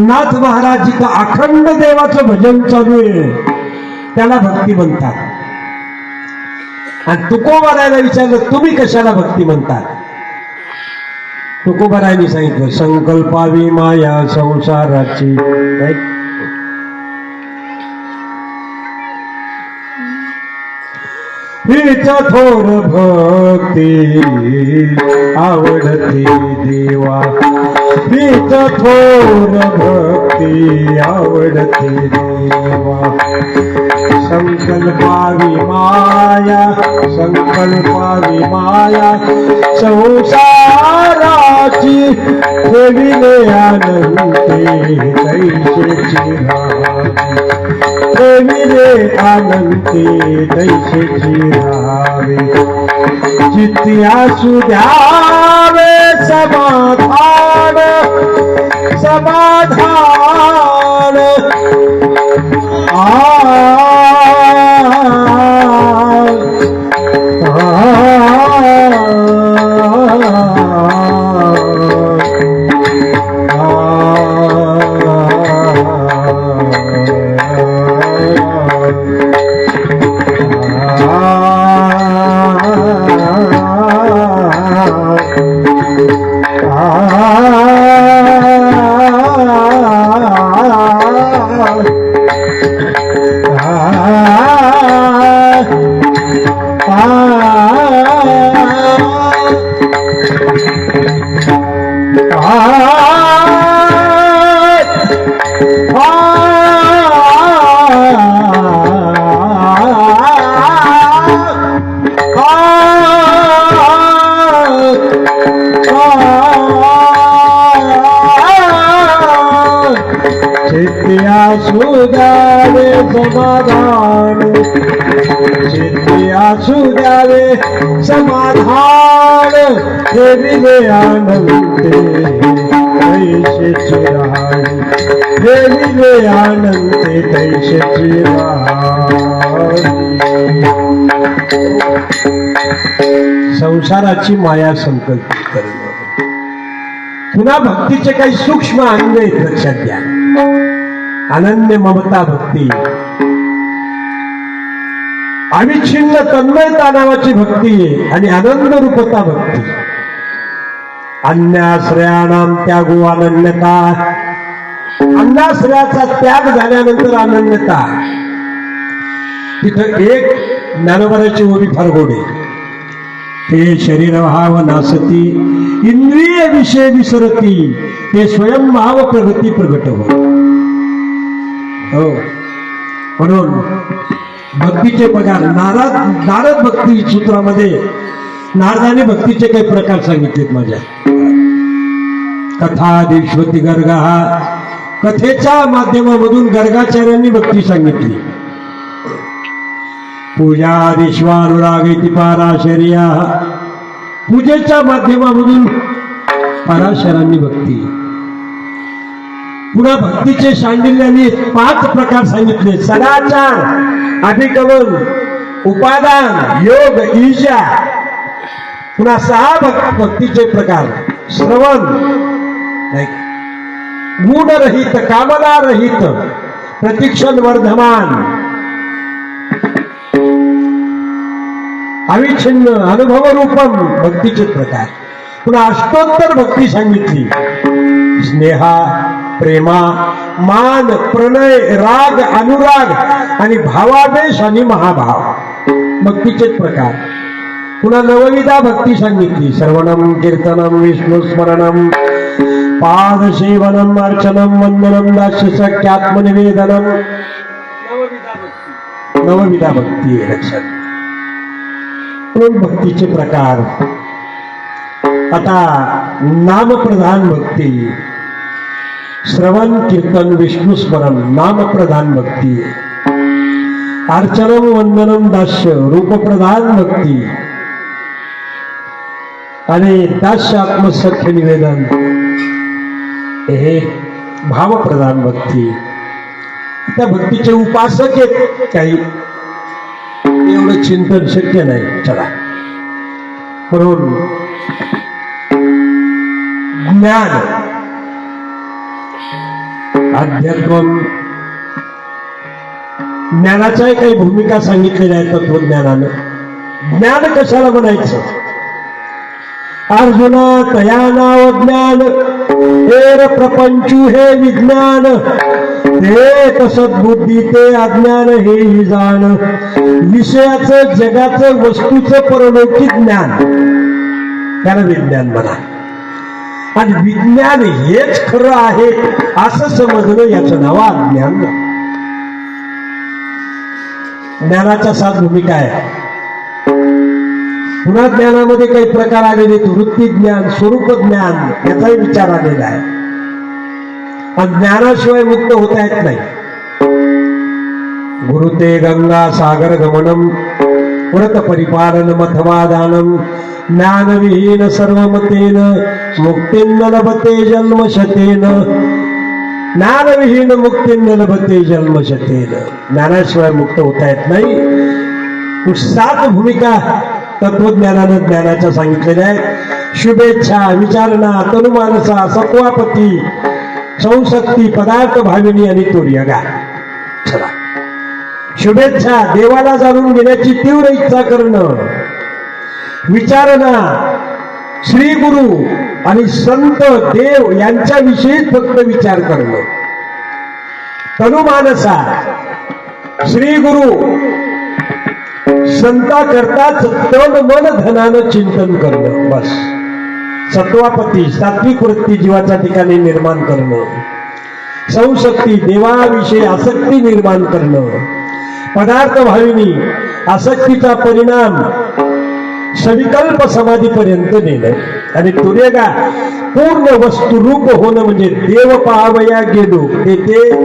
नाथ महाराज जिथं अखंड देवाचं भजन चालू आहे. त्याला भक्ती म्हणतात. आणि तुकोबारायला विचारलं तुम्ही कशाला भक्ती म्हणतात? तुकोबारायने सांगितलं संकल्पावी माया संसाराची. काय? थोर भक्ती आवडती देवा. हीच थोर भक्ती आवडती देवा. संकल्पावी माया संकल्पावी माया. संसाराची ठेविले आनंदी कैसेची राहावी कालंचे आनंदी कैसेची राहावे चित्ती असू द्यावे समाधान समाधान। आ आनंदे कैसे चिराई देविले आनंदे कैसे चिराई संसाराची माया संकल्पित करणं पुन्हा भक्तीचे काही सूक्ष्म अंग आहेत लक्षात घ्या. अनन्य ममता भक्ती. अविच्छिन्न तन्मयता नावाची भक्ती आणि आनंद रूपता भक्ती. अन्याश्रयाणाम त्यागो अनन्यता. अन्नाश्रयाचा त्याग झाल्यानंतर अनन्यता. तिथं एक ज्ञानोबराची ओवी फार ते शरीर भाव नासती इंद्रिय विषय विसरती ते स्वयं भाव प्रगती प्रगट हो. म्हणून भक्तीचे पगार नारद नारद भक्ती सूत्रामध्ये नारदाने भक्तीचे काही प्रकार सांगितलेत माझ्या. कथा देशवती गर्गा हा कथेच्या माध्यमामधून गर्गाचार्यांनी भक्ती सांगितली. पूजा विश्वानुराग पाराशर्या पूजेच्या माध्यमामधून पराशरांनी भक्ती. पुन्हा भक्तीचे शांडिल्याने पाच प्रकार सांगितले. सदाचार अभिकवन उपादान योग ईशा पुन्हा सहा भक्त भक्तीचे प्रकार. श्रवण. गुणरहित कामनारहित प्रतीक्षण वर्धमान अविच्छिन्न अनुभव रूपम भक्तीचे प्रकार. पुन्हा अष्टोत्तर भक्ती सांगितली. स्नेहा प्रेमा मान प्रणय राग अनुराग आणि भावादेश आणि महाभाव. भक्तीचे प्रकार. पुन्हा नवविधा भक्ती सांगितली श्रवणम कीर्तनम विष्णू स्मरणम पादसेवनम अर्चनम वंदनम दास्य सख्यात्मनिवेदनम नवविधा भक्ती आहे लक्षात. दोन भक्तीचे प्रकार। आता नामप्रधान भक्ती श्रवण कीर्तन विष्णू स्मरण नामप्रधान भक्ती। अर्चनम वंदनम दास्य रूपप्रधान भक्ती। आणि दास्य आत्मसख्य निवेदन. हे भावप्रधान भक्ती. त्या भक्तीचे उपासक आहेत काही. एवढं चिंतन शक्य नाही. चला. म्हणून ज्ञान. अध्यात्म. ज्ञानाच्याही काही भूमिका सांगितलेल्या आहेत तत्वज्ञानानं. ज्ञान कशाला म्हणायचं? अर्जुना तया नाव ज्ञान. हेर प्रपंचू हे विज्ञान. ते सद्बुद्धी ते अज्ञान हे हि जाण. विषयाचं जगाचं वस्तूचं परलौकिक ज्ञान. त्याला विज्ञान म्हणा. आणि विज्ञान हेच खरं आहे असं समजणं याचं नाव अज्ञान. ज्ञानाच्या सात भूमिका आहे. पुन्हा ज्ञानामध्ये काही प्रकार आलेले आहेत. वृत्ती ज्ञान स्वरूप ज्ञान याचाही विचार आलेला आहे. पण ज्ञानाशिवाय मुक्त होता येत नाही. गुरु ते गंगा सागर गमनम व्रत परिपालन मथवा दानम ज्ञानविहीन सर्वमतेन मुक्तीन लभते जन्मशतेन ज्ञानविहीन मुक्तीन लभते जन्मशतेन ज्ञानाशिवाय मुक्त होता येत नाही. सात भूमिका तत्वज्ञानानं ज्ञानाच्या सांगितलेल्या आहेत. शुभेच्छा विचारणा तनुमानसा सत्वापती संशक्ती पदार्थ भाविनी आणि तुर्यगा. चला. शुभेच्छा देवाला जाणून घेण्याची तीव्र इच्छा करणं. विचारणा श्री गुरु आणि संत देव यांच्याविषयी फक्त विचार करणं. तनुमानसा श्री गुरु संता करताच तन मन धनानं चिंतन करणं बस. सत्वापती सात्विक वृत्ती जीवाच्या ठिकाणी निर्माण करणं. संशक्ती देवाविषयी आसक्ती निर्माण करणं. पदार्थ भाविनी आसक्तीचा परिणाम सविकल्प समाधीपर्यंत नेणं. आणि तुरेगा पूर्ण वस्तुरूप होणं म्हणजे देव पाहावया गेलो ते ते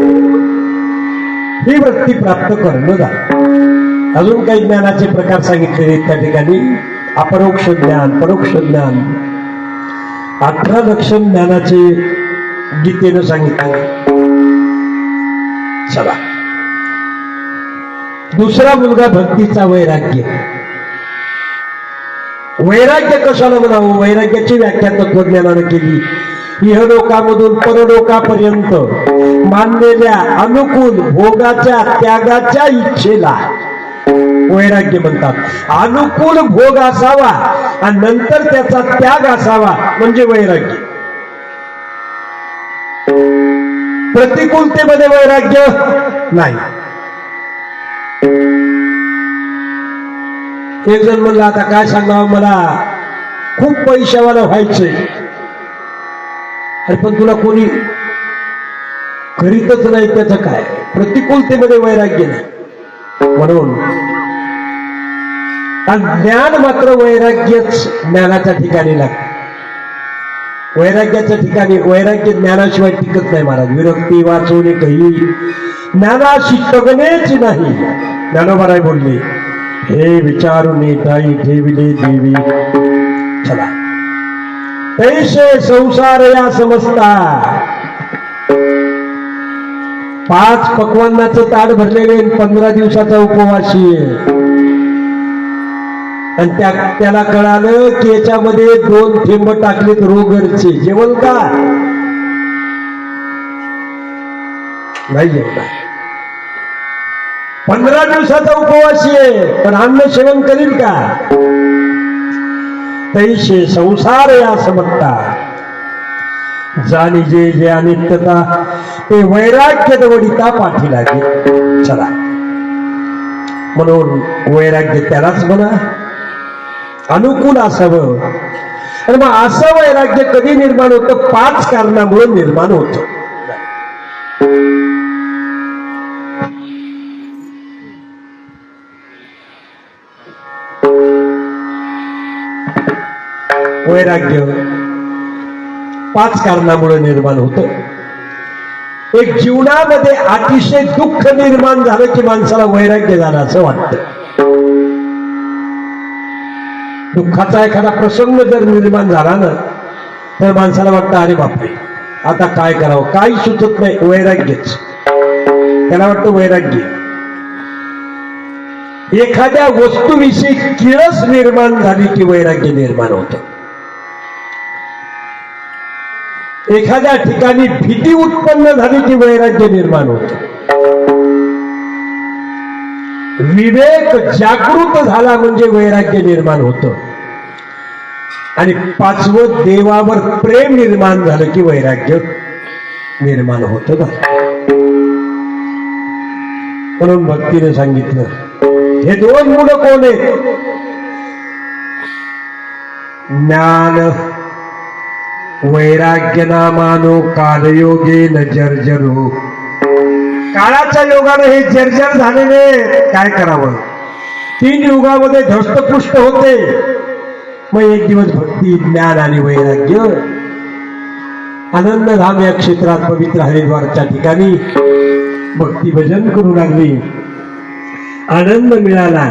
ही वृत्ती प्राप्त करणं झालं. अजून काही ज्ञानाचे प्रकार सांगितले त्या ठिकाणी. अपरोक्ष ज्ञान परोक्ष ज्ञान. अठरा लक्ष ज्ञानाचे गीतेनं सांगितले चला. दुसरा मुलगा भक्तीचा वैराग्य. वैराग्य कशाला म्हणावं? वैराग्याची व्याख्या तत्वज्ञानानं केली. इहलोकामधून परलोकापर्यंत मानलेल्या अनुकूल भोगाच्या त्यागाच्या इच्छेला वैराग्य म्हणतात. अनुकूल भोग असावा आणि नंतर त्याचा त्याग असावा म्हणजे वैराग्य. प्रतिकूलतेमध्ये वैराग्य नाही. एक जण म्हणलं आता काय सांगावं मला? खूप पैशावाला व्हायचंय अरे पण तुला कोणी करीतच नाही त्याचं काय? प्रतिकूलतेमध्ये वैराग्य नाही. म्हणून ज्ञान मात्र वैराग्यच ज्ञानाच्या ठिकाणी लागत. वैराग्याच्या ठिकाणी वैराग्य ज्ञानाशिवाय टिकत नाही महाराज. विरक्ती वाचवणे काही ज्ञानाशी तगणेच नाही. ज्ञानोबाराय बोलले हे विचारून ताई ठेविले देवी. चला. तैसे संसार या समजता पाच पकवानाचं ताट भरलेले पंधरा दिवसाचा उपवासी आहे. आणि त्या त्याला कळालं की याच्यामध्ये दोन थेंब टाकलेत रोगरचे. जेवण का? नाही जेवणार पंधरा दिवसाचा उपवासी आहे पण अन्न सेवन करील का? तैशे संसार या समजता जाणी जे जे अनित्यता ते वैराग्य दवडिता पाठी लागेल चला. म्हणून वैराग्य त्यालाच म्हणा. अनुकूल असावं. आणि मग असं वैराग्य कधी निर्माण होतं? पाच कारणामुळे निर्माण होत. वैराग्य पाच कारणामुळे निर्माण होतं. एक जीवनामध्ये अतिशय दुःख निर्माण झालं की माणसाला वैराग्य झालं असं वाटतं. दुःखाचा एखादा प्रसंग जर निर्माण झाला ना तर माणसाला वाटतं अरे बापरे आता काय करावं? काही सुचत नाही वैराग्यच. त्याला वाटतं वैराग्य. एखाद्या वस्तूविषयी किळस निर्माण झाली की वैराग्य निर्माण होतं. एखाद्या ठिकाणी भीती उत्पन्न झाली की वैराग्य निर्माण होत. विवेक जागृत झाला म्हणजे वैराग्य निर्माण होत. आणि पाचवं देवावर प्रेम निर्माण झालं की वैराग्य निर्माण होत म्हणून भक्तीने सांगितलं हे दोन मुलं कोण आहेत? ज्ञान वैराग्य नामानो कालयोगे न जर्जरो. काळाच्या योगाने हे जर्जर झालेले काय करावं? तीन युगामध्ये धस्तपुष्ट होते. मग एक दिवस भक्ती ज्ञान आणि वैराग्य. आनंदधाम या क्षेत्रात पवित्र हरिद्वारच्या ठिकाणी भक्ती भजन करू लागली. आनंद मिळाला.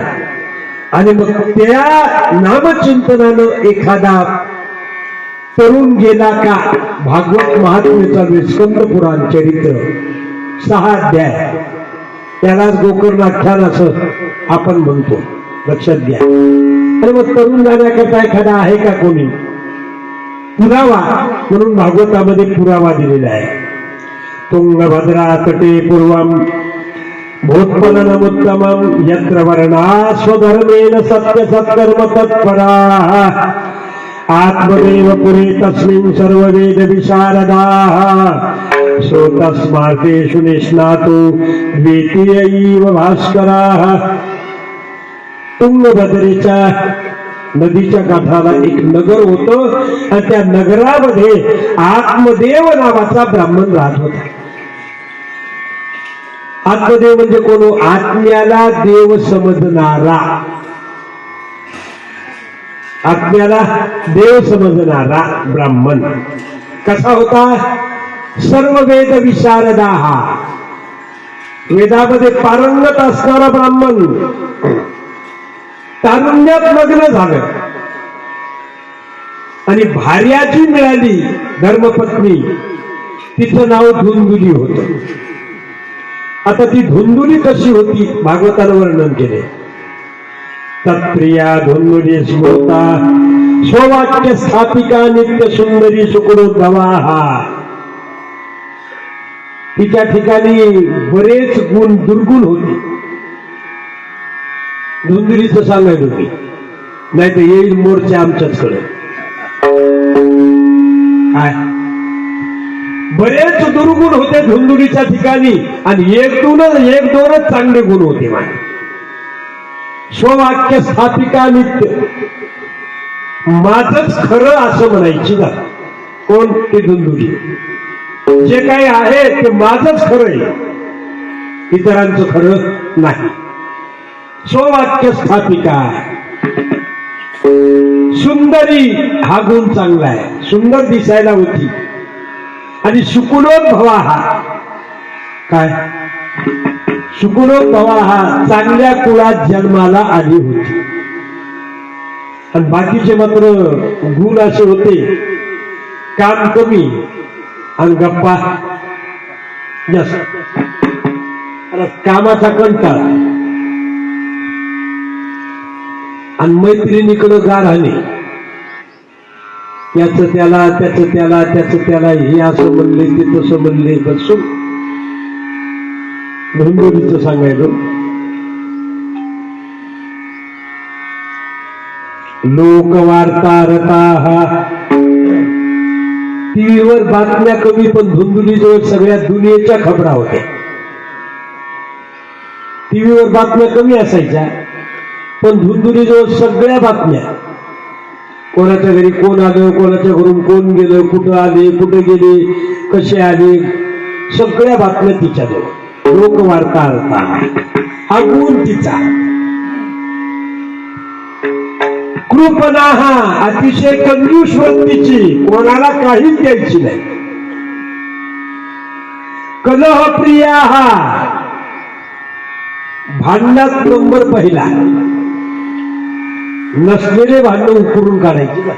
आणि मग त्या नामचिंतनानं एखादा तरुण गेला का? भागवत महात्म्याचा विस्कंद पुराण चरित्र. सहा अध्याय. त्यालाच गोकर्णाख्यान असं आपण म्हणतो. लक्षात घ्या. आणि मग तरुण जाण्याकरता एखादा आहे का कोणी? पुरावा म्हणून भागवतामध्ये पुरावा दिलेला आहे. तुंगभद्रा तटे पूर्वम भूतपलनमुत्तमं यत्र वर्णा स्वधर्मेन सत्य सत्कर्म तत्परा. आत्मदेव पुरे तस्मिन् सर्ववेद विशारदाः सो तस्मातेषु निष्णातो द्वितीयैव भास्कराः तुंगभद्रेच्या नदीच्या काठाला एक नगर होतं आणि त्या नगरामध्ये आत्मदेव नावाचा ब्राह्मण राहत होता. आत्मदेव म्हणजे कोण? आत्म्याला देव समजणारा. आत्म्याला देव समजणारा ब्राह्मण. कसा होता? सर्व वेद विशारदा हा. वेदामध्ये पारंगत असणारा ब्राह्मण. तारुण्यात लग्न झालं. आणि भार्याची मिळाली धर्मपत्नी. तिचं नाव धुंदुली होतं. आता ती धुंदुली कशी होती? भागवतानं वर्णन केले तत्प्रिया धुन्मुरी स्मृता स्ववाक्य स्थापिका नित्य सुंदरी हा तिच्या ठिकाणी बरेच गुण दुर्गुण होते. धुंदरीच सांगायला होती. नाही तर येईल मोर्चा आमच्याच कडे बरेच दुर्गुण होते धुंदुरीच्या ठिकाणी. आणि एक दोनच एक दोनच चांगले गुण होते माझे स्ववाक्य स्थापिका नित्य. माझच खरं असं म्हणायची ना. कोण ते धुंदुली जे काही आहे ते माझच खरं आहे. इतरांचं खरं नाही. स्ववाक्य स्थापिका सुंदरी हा गुण चांगला आहे. सुंदर दिसायला होती. आणि सुकुलोद्भवा हा. काय? सुकुलोद्भवा हा चांगल्या कुळात जन्माला आली होती. आणि बाकीचे मात्र गुण असे होते. काम कमी आणि गप्पा जास्त. कामाचा कंटाळ. आणि मैत्रिणीकडं गारहाणे याच त्याला त्याच त्याला त्याच त्याला हे असं म्हणले ते तसं म्हणले बसून ब्रह्मदेवीचं सांगायचं लोकवार्ता टीव्हीवर बातम्या कमी पण धुंदुलीजवळ सगळ्या दुनियेच्या खबरा होत्या टीव्हीवर बातम्या कमी असायच्या पण धुंदुलीजवळ सगळ्या बातम्या कोणाच्या घरी कोण आलं कोणाच्या घरून कोण गेलं कुठं आले कुठे गेले कसे आले सगळ्या बातम्या तिच्याजवळ लोकवार्ता अर्था हा तिचा. कृपणा हा अतिशय कंजूस वृत्तीची कोणाला काहीच द्यायची नाही. कलहप्रिया हा भांडणात नंबर पहिला. नसलेले भांडण उकरून काढायचे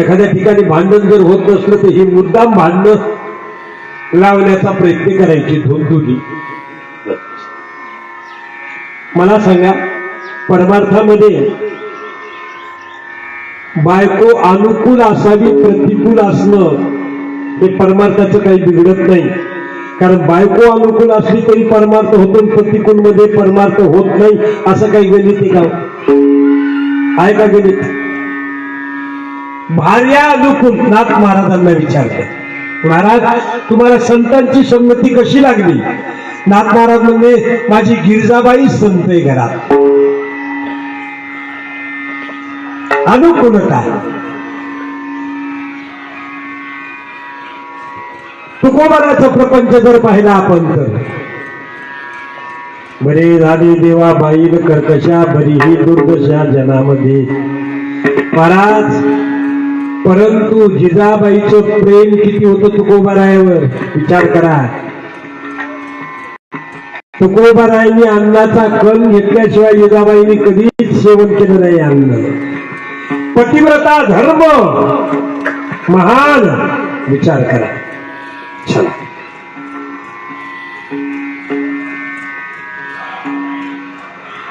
एखाद्या ठिकाणी भांडण जर होत नसलं तर ही मुद्दाम भांडणं लावण्याचा प्रयत्न करायची धुंदुली मला सांगा परमार्थामध्ये बायको अनुकूल असावी प्रतिकूल असणं हे परमार्थाचं काही बिघडत नाही. कारण बायको अनुकूल असली तरी परमार्थ होतो प्रतिकूल मध्ये परमार्थ होत नाही असं काही गणित का? आहे का गणित? भार्या अनुकूल नाथ महाराजांना विचारलं महाराज तुम्हाला संतांची संमती कशी लागली? नाथ महाराज म्हणजे माझी गिरजाबाई संत आहे घरात. अनुकूलता. तुकोबाराचा प्रपंच जर पाहिला आपण तर. बरे झाले देवा बाईल कर्कशा बरी ही दुर्दशा जनामध्ये. महाराज परंतु जिजाबाईचं प्रेम किती होतं तुकोबारायावर? विचार करा. तुकोबारायांनी अन्नाचा कण घेतल्याशिवाय जिजाबाईंनी कधीच सेवन केलं नाही अन्न. पतिव्रता धर्म महान. विचार करा. चला.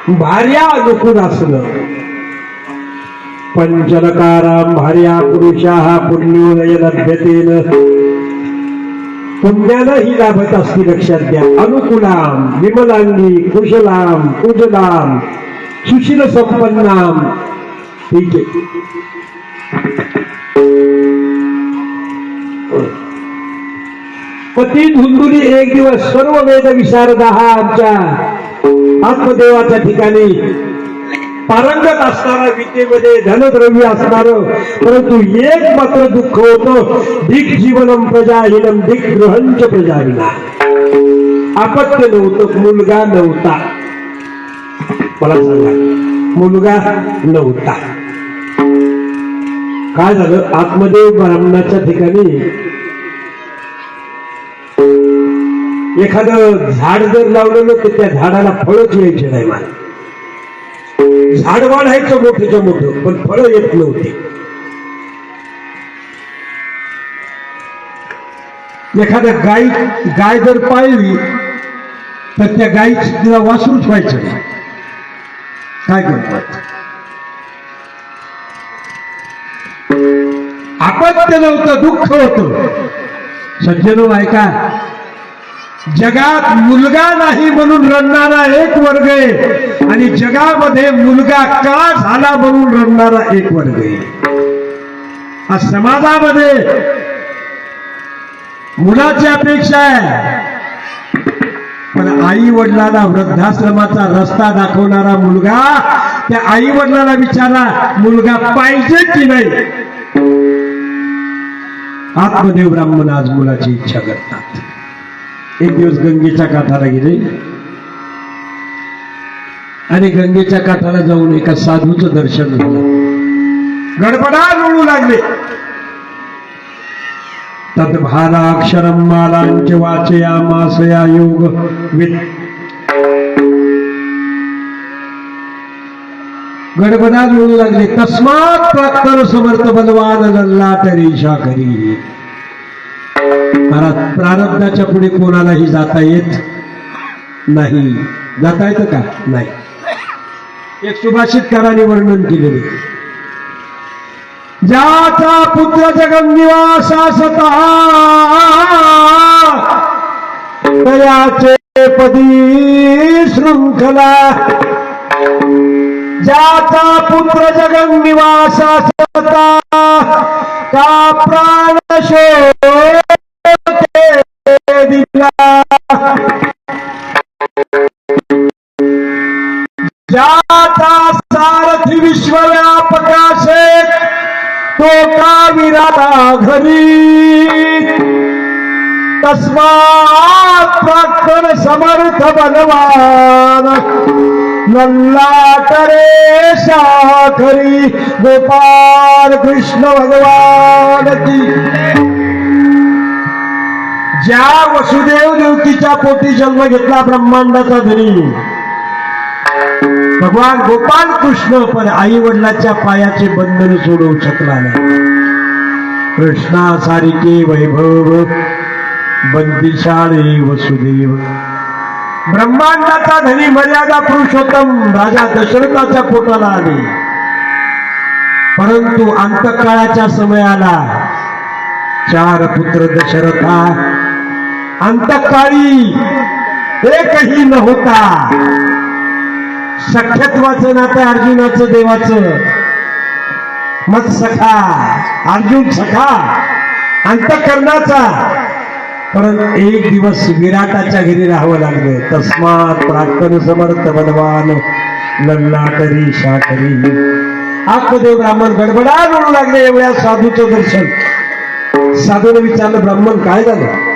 भार्या अनुकूल असणं. पंचलकाराम भार्या पुरुषा हा पुण्योदय लभ्यतेन। पुण्याला ही लाभत असती लक्षात द्या अनुकुलाम विमलांगी कुशलाम कुजलाम सुशील संपन्नाम. ठीक आहे. पती धुंदुली एक दिवस सर्व वेद विशारदा हा आमच्या आत्मदेवाच्या ठिकाणी पारंगत असणारा विद्येमध्ये धनद्रव्य असणार परंतु एक मात्र दुःख होतं दिक जीवनम प्रजाहीनम दिक गृहंच प्रजाविना अपत्य नव्हतं मुलगा नव्हता. मला सांगा मुलगा नव्हता. काय झालं? आत्मदेव ब्राह्मणाच्या ठिकाणी एखादं झाड जर लावलेलं तर त्या झाडाला फळच यायचे नाही मला. झाड वाढायचं मोठ्याच्या मोठं पण फळ येत नव्हती. एखाद्या गाई गाय जर पाळली तर त्या गायीची तिला वासरूच व्हायचं नाही. काय करतात? आपत्य नव्हतं दुःख होत. सज्जनो ऐका जगात मुलगा नाही म्हणून रडणारा एक वर्ग आहे. आणि जगामध्ये मुलगा का झाला म्हणून रडणारा एक वर्ग आहे. आज समाजामध्ये मुलाची अपेक्षा आहे. पण आई वडिलाला वृद्धाश्रमाचा रस्ता दाखवणारा मुलगा त्या आई वडिलाला विचारा मुलगा पाहिजे की नाही? आत्मदेव ब्राह्मण आज मुलाची इच्छा करतात. एक दिवस गंगेच्या काठाला गेले. आणि गंगेच्या काठाला जाऊन एका साधूचं दर्शन झालं. गडबडा लोळू लागले. तत भालाक्षरम मालांचे वाचया मासया योग वित गडबडा लोळू लागले. तस्मात प्राक्तर समर्थ बलवान लल्ला तरी करी महाराज प्रारब्धाच्या पुढे कोणालाही जाता येत नाही. जाता येतं का? नाही. एक सुभाषितकाराने वर्णन केलेले. ज्याचा पुत्र जगन्निवासासता तयाचे पदी शृंखला. ज्याचा पुत्र जगन्निवासासता का प्राण शो ज्याचा सारथी विश्वव्यापकाशे तो का विराटा घरी? तस्मात प्राक्तन समर्थ बलवान। नल्लाटरे शाखरी गोपाल कृष्ण भगवान की। ज्या वसुदेव देवतीच्या पोटी जन्म घेतला ब्रह्मांडाचा धनी. भगवान गोपाल कृष्ण पण आई वडिलाच्या पायाचे बंधन सोडवू शकला नाही. कृष्णा सारिके वैभव बंदिशाळे वसुदेव. ब्रह्मांडाचा धनी मर्यादा पुरुषोत्तम राजा दशरथाच्या पोटाला आले. परंतु अंतकाळाच्या समयाला चार पुत्र दशरथा अंतकाळी एकही न होता सख्यत्वाचं नातं अर्जुनाचं देवाचं. मग सखा अर्जुन सखा अंतकरणाचा. परंतु एक दिवस विराटाच्या घरी राहावं लागलं. तस्मात प्राक्तन समर्थ बलवान लल्ला तरी शाकरी आत्मदेव ब्राह्मण गडबडा म्हणू लागले एवढ्या साधूचं दर्शन. साधूने विचारलं ब्राह्मण काय झालं?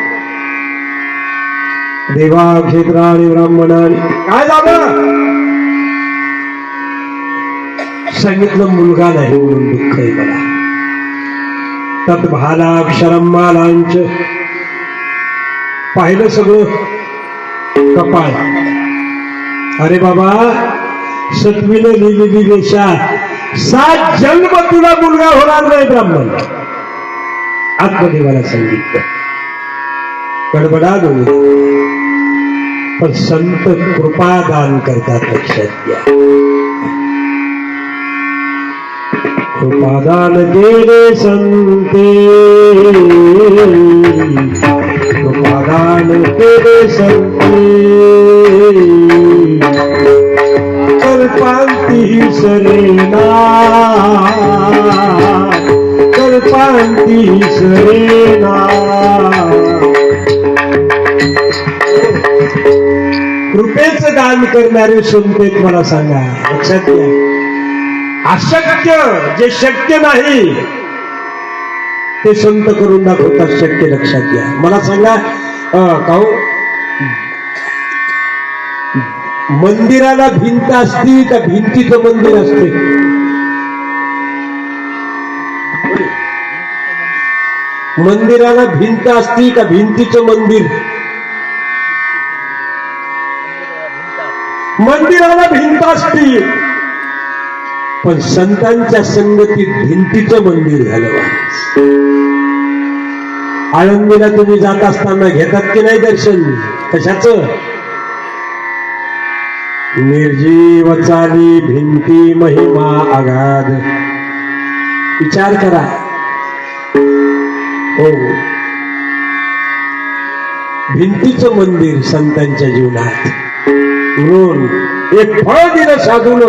देवा क्षेत्राने ब्राह्मणाने काय झालं? सांगितलं मुलगा नाही म्हणून दुःख आहे मला. तत् भालाक्षरम मालांच. पाहिलं सगळं? कपाळ. अरे बाबा सत्वीनं लिहिलेली रेषा. सात जन्म तुला मुलगा होणार नाही ब्राह्मण. आत्मदेवाला सांगितलं. गडबडा दोन्ही. पण संत कृपा दान करतात लक्षात घ्या कृपादान केले संते। कृपादान केले संत। करणारे संत मला सांगा. लक्षात घ्या अशक्य जे शक्य नाही ते संत करून दाखवतात शक्य लक्षात घ्या. मला सांगा अं, मंदिराला भिंत असती का भिंतीचं मंदिर असते? मंदिराला भिंत असती का भिंतीचं मंदिर? मंदिराला भिंत असती. पण संतांच्या संगतीत भिंतीचं मंदिर झालं आळंदीला तुम्ही जात असताना घेतात की नाही दर्शन? कशाच? निर्जीव चाली भिंती महिमा आघाद. विचार करा. हो. भिंतीचं मंदिर संतांच्या जीवनात. म्हणून एक फळ दिलं साधून.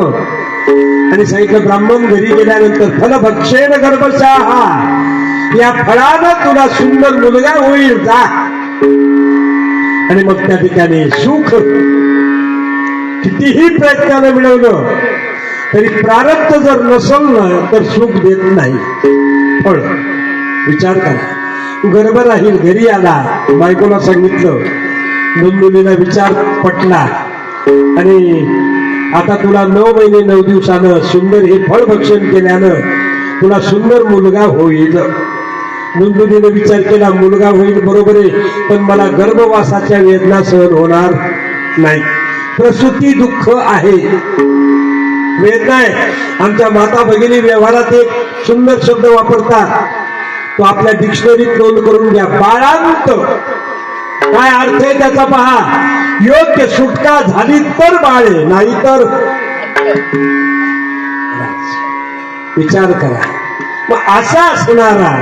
आणि सांगितलं ब्राह्मण घरी गेल्यानंतर फल भक्षेन गर्भशाहा या फळानं तुला सुंदर मुलगा होईल जा. आणि मग त्या ठिकाणी सुख कितीही प्रयत्नानं मिळवलं तरी प्रारब्ध जर नसल ना तर सुख देत नाही. फळ विचार करा. गर्भ राहील घरी आला बायकोला सांगितलं नंदुलीला विचार पटला आणि आता तुला नऊ महिने नऊ दिवसानं सुंदर हे फळ भक्षण केल्यानं तुला सुंदर मुलगा होईल. नंदुनीने विचार केला मुलगा होईल बरोबर आहे पण मला गर्भवासाच्या वेदना सहन होणार नाही. प्रसूती दुःख आहे. वेदना आहे. आमच्या माता भगिनी व्यवहारात एक सुंदर शब्द वापरतात. तो आपल्या डिक्शनरीत नोंद करून घ्या. बाळांत. काय अर्थ आहे त्याचा पहा. योग्य सुटका झाली तर बाळे नाही तर विचार करा. मग असा असणारा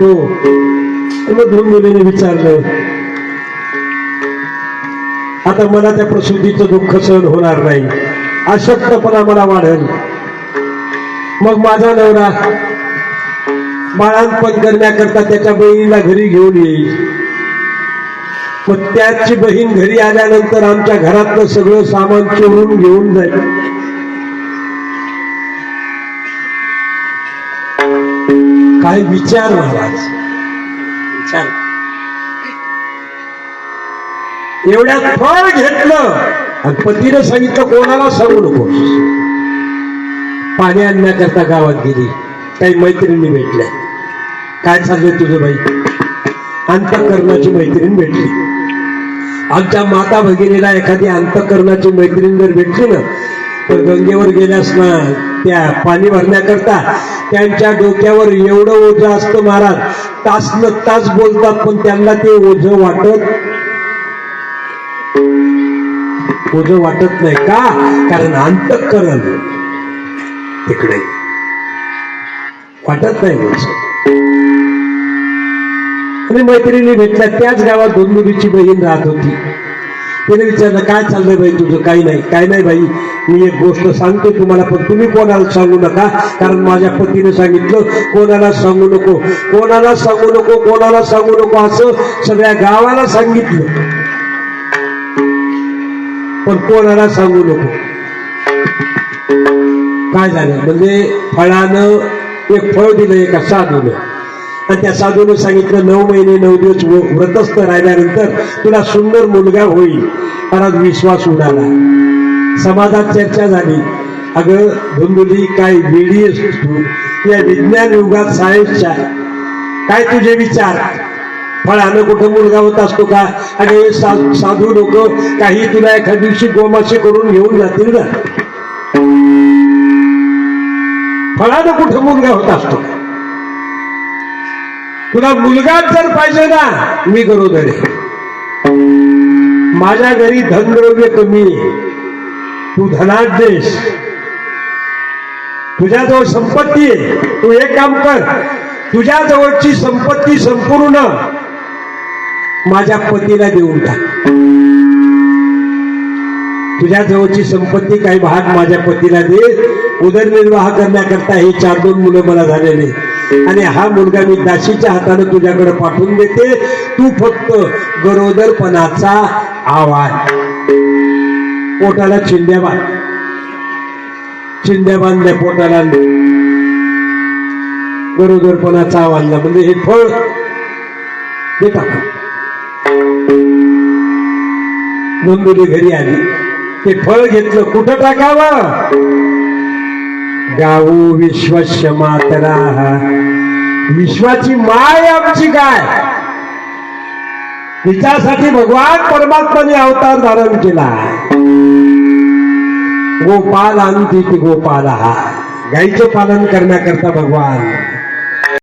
तो मग दोन मुलीने विचारलं आता मला त्या प्रसूतीचं दुःख सहन होणार नाही. अशक्तपणा मला वाढेल. मग माझा नवरा बाळांपण करण्याकरता त्याच्या बहिणीला घरी घेऊन येईल. मग त्याची बहीण घरी आल्यानंतर आमच्या घरातलं सगळं सामान चोरून घेऊन जाईल. काय विचार महाराज विचार. एवढ्यात फळ घेतलं. आणि पतीनं सांगितलं कोणाला सांगू नको पाणी आणण्याकरता गावात गेली. काही मैत्रिणी भेटल्या. काय चाललंय तुझं बाई? अंतकरणाची मैत्रीण भेटली. आमच्या माता भगिनीला एखादी अंतकरणाची मैत्रीण जर भेटली ना तर गंगेवर गेल्यास ना त्या पाणी भरण्याकरता त्यांच्या डोक्यावर एवढं ओझं असतं महाराज. तास न तास बोलतात पण त्यांना ते ओझ वाटत ओझ वाटत नाही. का? कारण अंतकरण तिकडे वाटत नाही बोलसं. आणि मैत्रिणी भेटल्या त्याच गावात दोन मुलीची बहीण राहत होती. तिने विचारलं काय चाललंय बाई तुझं? काही नाही काय नाही बाई. मी एक गोष्ट सांगतो तुम्हाला पण तुम्ही कोणाला सांगू नका. कारण माझ्या पतीने सांगितलं कोणाला सांगू नको कोणाला सांगू नको कोणाला सांगू नको असं सगळ्या गावाला सांगितलं. पण कोणाला सांगू नको. काय झालं? म्हणजे फळानं एक फळ दिलं एका साधूनं. आणि त्या साधूने सांगितलं नऊ महिने नऊ दिवस व्रतस्थ राहिल्यानंतर तुला सुंदर मुलगा होईल. परत विश्वास उडाला. समाजात चर्चा झाली. अगं धुंदुली काय वेळी तू? या विज्ञान युगात सायन्सच्या काय तुझे विचार? फळानं कुठं मुलगा होत असतो का? आणि सा- साधू लोक काही तुला एखाद्या दिवशी गोमाशी करून घेऊन जातील ना? फळानं कुठं मुलगा होत असतो? का तुला मुलगाच जर पाहिजे ना मी गरोदर आहे माझ्या घरी धनद्रव्य कमी आहे. तू धनात देश तुझ्याजवळ संपत्ती आहे. तू एक काम कर तुझ्या जवळची संपत्ती संपूर्ण माझ्या पतीला देऊन टाक. तुझ्या जवळची संपत्ती काही भाग माझ्या पतीला दे. उदरनिर्वाह करण्याकरता हे चार दोन मुलं मला झालेले आणि हा मुलगा मी दाशीच्या हाताने तुझ्याकडे पाठवून देते. तू फक्त गरोदरपणाचा आवाज. पोटाला चिंध्या बांध. चिंध्या बांधल्या पोटाला. गरोदरपणाचा आवाज म्हणजे हे फळ हे टाका. नंदुली घरी आली. ते फळ घेतलं कुठं टाकावं? गाऊ विश्वस्य मातरा. विश्वाची माय आमची काय? तिच्यासाठी भगवान परमात्माने अवतार धारण केला. गोपाल आणती ती गोपाल हा गाईचे पालन करण्याकरता भगवान